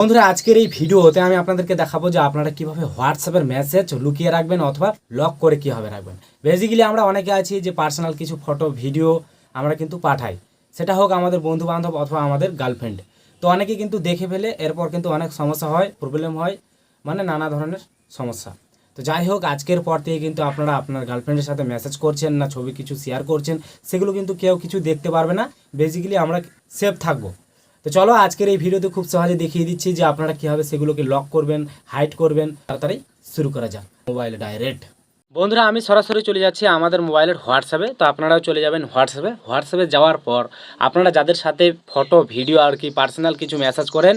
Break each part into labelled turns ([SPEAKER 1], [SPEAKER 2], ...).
[SPEAKER 1] বন্ধুরা, আজকের এই ভিডিওতে আমি আপনাদেরকে দেখাবো যে আপনারা কীভাবে হোয়াটসঅ্যাপের মেসেজ লুকিয়ে রাখবেন অথবা লক করে কীভাবে রাখবেন। বেসিক্যালি আমরা অনেকে আছি যে পার্সোনাল কিছু ফটো ভিডিও আমরা কিন্তু পাঠাই। সেটা হোক আমাদের বন্ধু বান্ধব অথবা আমাদের গার্লফ্রেন্ড তো অনেকে কিন্তু দেখে ফেলে, এরপর কিন্তু অনেক সমস্যা হয় প্রবলেম হয় মানে নানা ধরনের সমস্যা। তো যাই হোক, আজকের পর থেকে কিন্তু আপনারা আপনার গার্লফ্রেন্ডের সাথে মেসেজ করছেন না, ছবি কিছু শেয়ার করছেন, সেগুলো কিন্তু কেউ কিছু দেখতে পারবে না। বেসিক্যালি আমরা সেফ থাকব। তো চলো আজকের এই ভিডিওতে খুব সহজে দেখিয়ে দিচ্ছি যে আপনারা কীভাবে সেগুলোকে লক করবেন হাইড করবেন, তাড়াতাড়ি শুরু করা যাক। মোবাইলে ডাইরেক্ট বন্ধুরা, আমি সরাসরি চলে যাচ্ছি আমাদের মোবাইলের হোয়াটসঅ্যাপে। তো আপনারাও চলে যাবেন হোয়াটসঅ্যাপে। হোয়াটসঅ্যাপে যাওয়ার পর আপনারা যাদের সাথে ফটো ভিডিও আর কি পার্সোনাল কিছু মেসেজ করেন,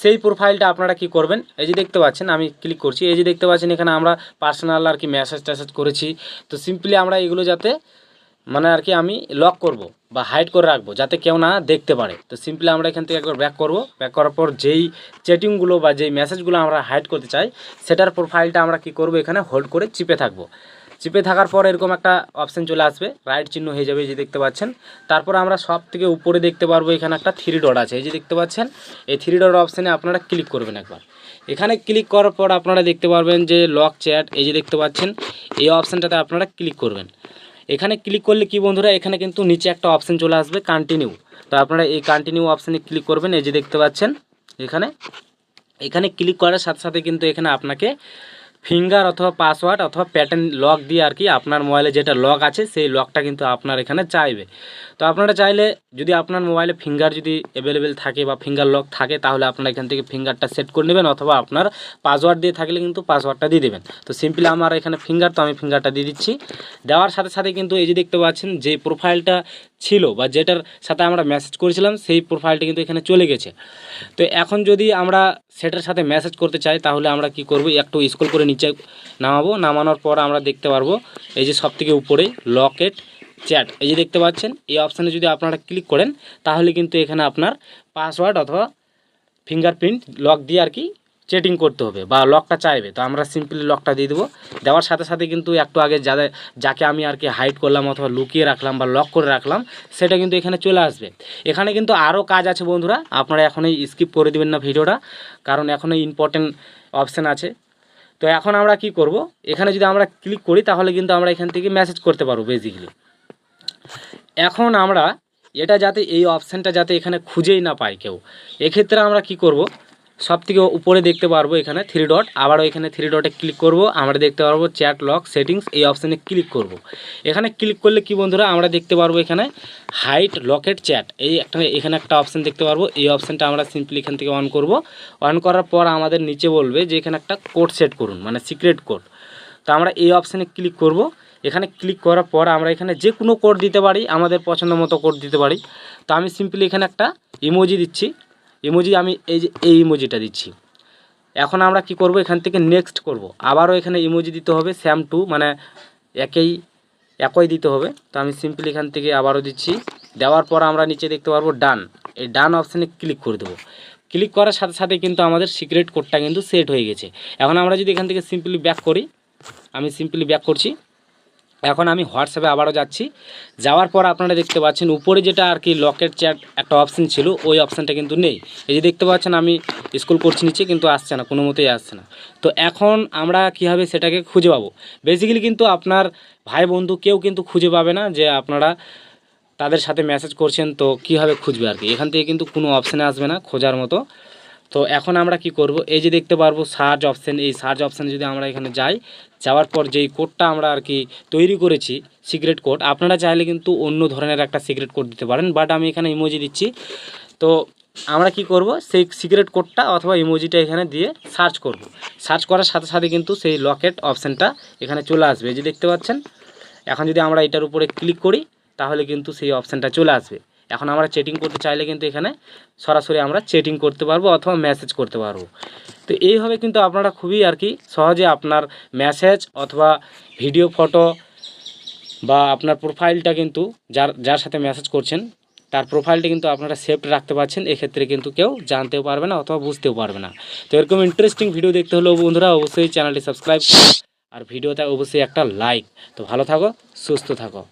[SPEAKER 1] সেই প্রোফাইলটা আপনারা কি করবেন? এই যে দেখতে পাচ্ছেন, আমি ক্লিক করছি। এই যে দেখতে পাচ্ছেন, এখানে আমরা পার্সোনাল আর কি মেসেজ টেসেজ করেছি। তো সিম্পলি আমরা এগুলো যাতে মানে আর কি আমি লক করব বা হাইড করে রাখব, যাতে কেউ না দেখতে পারে। তো সিম্পলি আমরা এখান থেকে একবার ব্যাক করব। ব্যাক করার পর যেই চ্যাটিংগুলো বা যেই মেসেজগুলো আমরা হাইড করতে চাই, সেটার প্রোফাইলটা আমরা কি করব এখানে হোল্ড করে চিপে থাকব। চিপে থাকার পর এরকম একটা অপশান চলে আসবে রাইট চিহ্ন হয়ে যাবে যে দেখতে পাচ্ছেন। তারপর আমরা সব থেকে উপরে দেখতে পারব এখানে একটা থ্রি ডট আছে। এই যে দেখতে পাচ্ছেন, এই থ্রি ডট অপশানে আপনারা ক্লিক করবেন একবার। এখানে ক্লিক করার পর আপনারা দেখতে পারবেন যে লক চ্যাট এই যে দেখতে পাচ্ছেন, এই অপশানটাতে আপনারা ক্লিক করবেন। এখানে ক্লিক করলে কি বন্ধুরা? এখানে কিন্তু নিচে একটা অপশান চলে আসবে কন্টিনিউ তো আপনারা এই কন্টিনিউ অপশানে ক্লিক করবেন, এই যে দেখতে পাচ্ছেন, এখানে। এখানে ক্লিক করার সাথে সাথে কিন্তু এখানে আপনাকে ফিঙ্গার অথবা পাসওয়ার্ড অথবা প্যাটার্ন লক দিয়ে আর কি আপনার মোবাইলে যেটা লক আছে, সেই লকটা কিন্তু আপনার এখানে চাইবে। তো আপনারা চাইলে যদি আপনার মোবাইলে ফিঙ্গার যদি অ্যাভেলেবেল থাকে বা ফিঙ্গার লক থাকে, তাহলে আপনারা এখান থেকে ফিঙ্গারটা সেট করে নেবেন অথবা আপনার পাসওয়ার্ড দিয়ে থাকলে কিন্তু পাসওয়ার্ডটা দিয়ে দেবেন। তো সিম্পলি আমার এখানে ফিঙ্গার তো আমি ফিঙ্গারটা দিয়ে দিচ্ছি। দেওয়ার সাথে সাথে কিন্তু এই যে দেখতে পাচ্ছেন, যে প্রোফাইলটা ছিল বা যেটার সাথে আমরা মেসেজ করেছিলাম, সেই প্রোফাইলটা কিন্তু এখানে চলে গেছে। তো এখন যদি আমরা সেটার সাথে মেসেজ করতে চাই, তাহলে আমরা কি করব? একটু স্ক্রল করে নিচে নামাবো, নামানোর পর আমরা দেখতে পারব এই যে সব থেকে উপরে লকেট চ্যাট। এই যে দেখতে পাচ্ছেন, এই অপশানে যদি আপনারা ক্লিক করেন, তাহলে কিন্তু এখানে আপনার পাসওয়ার্ড অথবা ফিঙ্গারপ্রিন্ট লক দিয়ে আর কি চেটিং করতে হবে বা লকটা চাইবে। তো আমরা সিম্পলি লকটা দিয়ে দেবো। দেওয়ার সাথে সাথে কিন্তু একটু আগে যাদের, যাকে আমি আর কি হাইড করলাম অথবা লুকিয়ে রাখলাম বা লক করে রাখলাম, সেটা কিন্তু এখানে চলে আসবে। এখানে কিন্তু আরও কাজ আছে বন্ধুরা, আপনারা এখনই স্কিপ করে দেবেন না ভিডিওটা, কারণ এখনই ইম্পর্টেন্ট অপশান আছে। তো এখন আমরা কি করব? এখানে যদি আমরা ক্লিক করি, তাহলে কিন্তু আমরা এখান থেকে মেসেজ করতে পারব বেসিক্যালি এখন আমরা এটা যাতে, এই অপশানটা যাতে এখানে খুঁজেই না পাই কেউ। এক্ষেত্রে আমরা কি করব? সব থেকে উপরে দেখতে পারব এখানে থ্রি ডট আবারও এখানে থ্রি ডটে ক্লিক করব, আমরা দেখতে পারব চ্যাট লক সেটিংস এই অপশানে ক্লিক করব। এখানে ক্লিক করলে কি বন্ধুরা, আমরা দেখতে পারব এখানে হাইট লকেট চ্যাট এই একটা, এখানে একটা অপশান দেখতে পারব, এই অপশানটা আমরা সিম্পলি এখান থেকে অন করব। অন করার পর আমাদের নিচে বলবে যে এখানে একটা কোড সেট করুন মানে সিক্রেট কোড তো আমরা এই অপশানে ক্লিক করব। এখানে ক্লিক করার পর আমরা এখানে যে কোনো কোড দিতে পারি, আমাদের পছন্দ মতো কোড দিতে পারি। তো আমি সিম্পলি এখানে একটা ইমোজি দিচ্ছি। ইমোজি আমি এই যে, এই ইমোজিটা দিচ্ছি। এখন আমরা কি করব? এখান থেকে নেক্সট করব। আবারও এখানে ইমোজি দিতে হবে স্যাম টু মানে একই একই দিতে হবে। তো আমি সিম্পলি এখান থেকে আবারও দিচ্ছি। দেওয়ার পর আমরা নিচে দেখতে পারব ডান এই ডান অপশানে ক্লিক করে দেবো। ক্লিক করার সাথে সাথে কিন্তু আমাদের সিক্রেট কোডটা কিন্তু সেট হয়ে গেছে। এখন আমরা যদি এখান থেকে সিম্পলি ব্যাক করি, আমি সিম্পলি ব্যাক করছি। এখন আমি হোয়াটসঅ্যাপে আবারও যাচ্ছি। যাওয়ার পর আপনারা দেখতে পাচ্ছেন, উপরে যেটা আর কি লকেট চ্যাট একটা অপশান ছিল, ওই অপশানটা কিন্তু নেই। এই যে দেখতে পাচ্ছেন, আমি স্কুল করছি নিচে কিন্তু আসছে না, কোনো মতেই আসছে না। তো এখন আমরা কীভাবে সেটাকে খুঁজে পাবো? বেসিক্যালি কিন্তু আপনার ভাই বন্ধু কেউ কিন্তু খুঁজে পাবে না যে আপনারা তাদের সাথে মেসেজ করছেন, তো কীভাবে খুঁজবে আর কি? এখান থেকে কিন্তু কোনো অপশানে আসবে না, খোঁজার মতো। তো এখন আমরা কি করব? এই যে দেখতে পারব সার্চ অপশান, এই সার্চ অপশানে যদি আমরা এখানে যাই, যাওয়ার পর যেই কোডটা আমরা আর কি তৈরি করেছি, সিক্রেট কোড, আপনারা চাইলে কিন্তু অন্য ধরনের একটা সিক্রেট কোড দিতে পারেন, বাট আমি এখানে ইমোজি দিচ্ছি। তো আমরা কি করব? সেই সিক্রেট কোডটা অথবা ইমোজিটা এখানে দিয়ে সার্চ করব। সার্চ করার সাথে সাথে কিন্তু সেই লকেট অপশানটা এখানে চলে আসবে। যে দেখতে পাচ্ছেন? এখন যদি আমরা এটার উপরে ক্লিক করি, তাহলে কিন্তু সেই অপশানটা চলে আসবে। এখন আমরা চেটিং করতে চাইলে কিন্তু এখানে সরাসরি আমরা চেটিং করতে পারব অথবা মেসেজ করতে পারব। তো এইভাবে কিন্তু আপনারা খুবই আর কি সহজে আপনার মেসেজ অথবা ভিডিও ফটো বা আপনার প্রোফাইলটা কিন্তু যার যার সাথে মেসেজ করছেন, তার প্রোফাইলটা কিন্তু আপনারা সেভ রাখতে পারছেন, এক্ষেত্রে কিন্তু কেউ জানতেও পারবে না অথবা বুঝতেও পারবে না। তো এরকম ইন্টারেস্টিং ভিডিও দেখতে হলেও বন্ধুরা অবশ্যই চ্যানেলটি সাবস্ক্রাইব আর ভিডিওতে অবশ্যই একটা লাইক তো ভালো থাকো, সুস্থ থাকো।